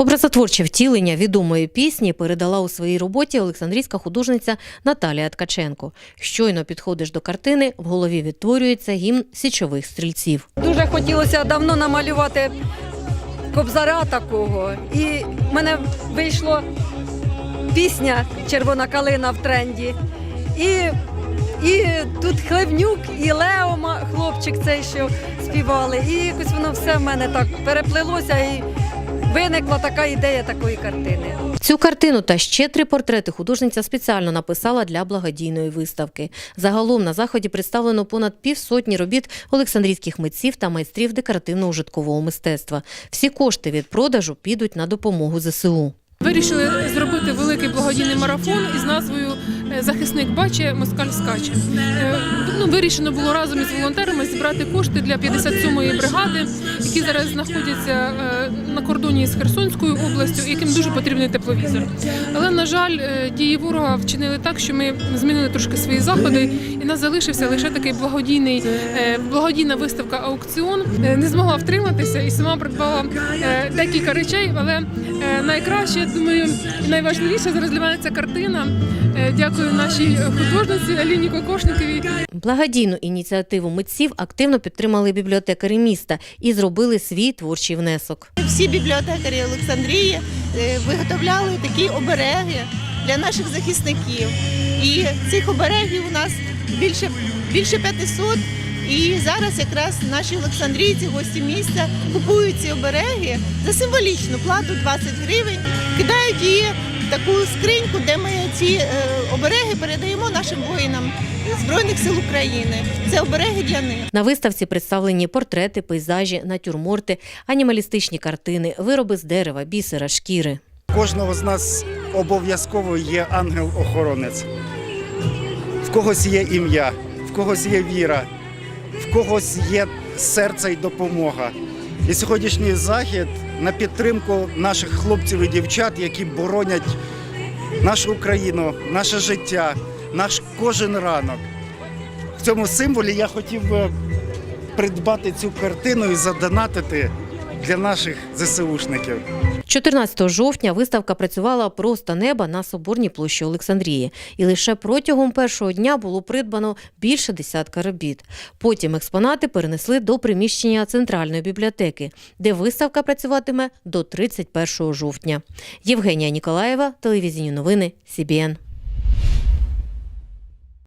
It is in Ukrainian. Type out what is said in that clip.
Образотворче втілення відомої пісні передала у своїй роботі Олександрійська художниця Наталія Ткаченко. Щойно підходиш до картини, в голові відтворюється гімн січових стрільців. Дуже хотілося давно намалювати кобзара такого. І в мене вийшла пісня Червона калина в тренді. І, і тут Хлевнюк і Леома, хлопчик цей, що співали. І якось воно все в мене так переплилося і виникла така ідея такої картини. Цю картину та ще три портрети художниця спеціально написала для благодійної виставки. Загалом на заході представлено понад півсотні робіт олександрійських митців та майстрів декоративно-ужиткового мистецтва. Всі кошти від продажу підуть на допомогу ЗСУ. Вирішили зробити великий благодійний марафон із назвою е, Захисник бачить, москаль скаче. Ну, вирішено було разом із волонтерами зібрати кошти для 57-ї бригади, які зараз знаходяться е, на кордоні з Херсонською областю, яким дуже потрібний тепловізор. Але на жаль, е, дії ворога вчинили так, що ми змінили трошки свої заходи, нас залишився лише такий благодійний е, благодійна виставка аукціон. Е, Не змогла втриматися і сама придбала е, декілька речей, але найкраще, думаю, найважливіше зараз для мене ця картина. Дякую нашій художниці Аліні Кокошниковій. Благодійну ініціативу митців активно підтримали бібліотекарі міста і зробили свій творчий внесок. Всі бібліотекарі Олександрії виготовляли такі обереги для наших захисників. І цих оберегів у нас більше, більше 500. І зараз якраз наші олександрійці, гості міста, купують ці обереги за символічну плату 20 гривень, кидають її в таку скриньку, де ми ці е, обереги передаємо нашим воїнам Збройних сил України. Це обереги для них. На виставці представлені портрети, пейзажі, натюрморти, анімалістичні картини, вироби з дерева, бісера, шкіри. кожного з нас обов'язково є ангел-охоронець. В когось є ім'я, в когось є віра, в когось є серце і допомога. І сьогоднішній захід на підтримку наших хлопців і дівчат, які боронять нашу Україну, наше життя, наш кожен ранок. В цьому символі я хотів би придбати цю картину і задонатити для наших ЗСУшників. 14 жовтня виставка працювала просто неба на Соборній площі Олександрії. І лише протягом першого дня було придбано більше десятка робіт. Потім експонати перенесли до приміщення центральної бібліотеки, де виставка працюватиме до 31 жовтня. Євгенія Ніколаєва, телевізійні новини, СІБІН.